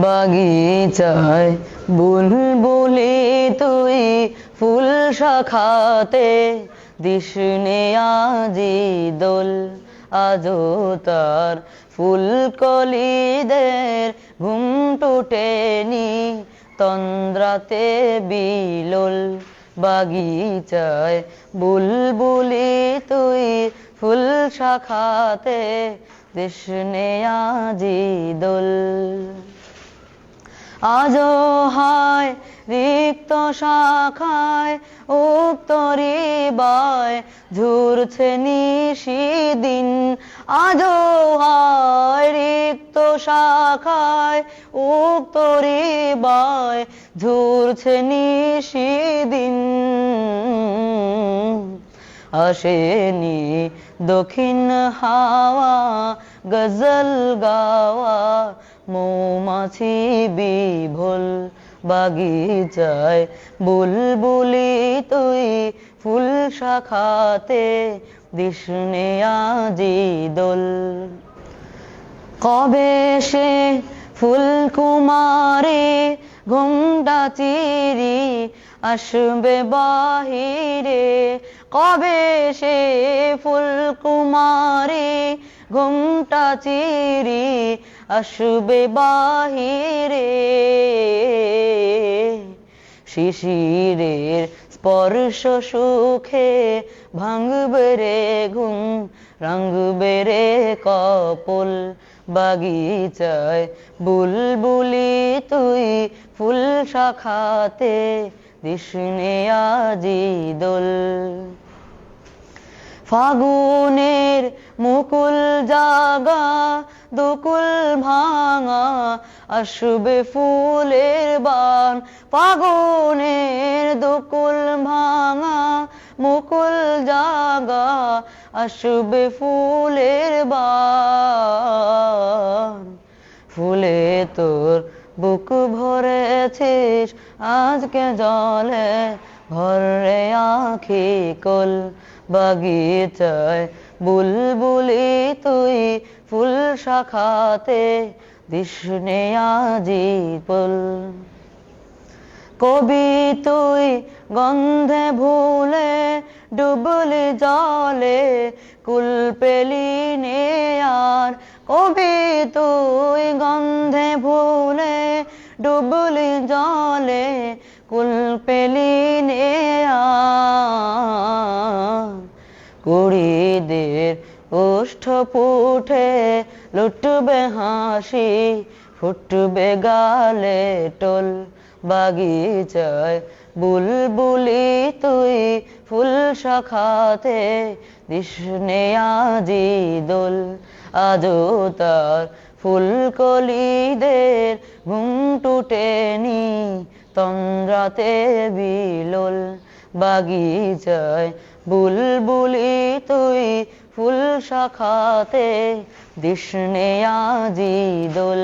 বাগিচায় বুল বুলবুলি তুই ফুল শাখাতে দিশনে আজি দোল আজো তার ফুল কলিদের ঘুম টুটেনি তন্দ্রাতে বিলোল। বাগিচায় বুলবুলি তুই ফুল শাখাতে দিশনে আজি দোল। আজও হায় রিক্ত শাখায়, উত্তরি বায়, ঝুরছে নিশিদিন আজও হায় রিক্ত শাখায়, উত্তরি বায়, ঝুরছে নিশিদিন আসেনি দক্ষিণ হাওয়া, গজল গাওয়া মৌমাছি বিভোল বাগিচায় বুলবুলি তুই ফুল শাখাতে দিশনে আজি দোল। কবে সে ফুল কুমারে ঘুমটা চিরি আসবে বাহিরে? কবে সে ফুল কুমারে ঘুমটা চিরি আসবে বাহিরে। শিশিরের স্পর্শ সুখে ভাঙবে রে ঘুম, রাঙবে রে কপল বাগিচায়। বুলবুলি তুই ফুল শাখাতে দিশনে আজি দোল। ফাগুনের মুকুল জাগা দুকুল ভাঙা আসবে ফুলের বান, ফাগুনের দুকুল ভাঙা মুকুল জাগা আসবে ফুলের বান। ফুলে তোর বুক ভরেছিস, আজকে জলে ভরে আখি কল বাগিচায় বুলবুলি তুই ফুল শাখাতে দিশনে আজি পুল কবি তুই গন্ধে ভুলে ডুবলি জলে কুল পেলি নে আর। কবি তুই গন্ধে ভুলে ডুবলি জলে কুল পেলি ওষ্ঠ পুঠে লুটবে হাসি, ফুটবে গালে টোল, বাগিচায় বুলবুলি তুই ফুল শাখাতে দিশনে আজি দোল। আজও তার ফুল কলিদের ঘুম টুটেনি, তন্দ্রাতে বিলোল। বাগিচায় বুলবুলি তুই ফুল শাখাতে দিশনে আজি দোল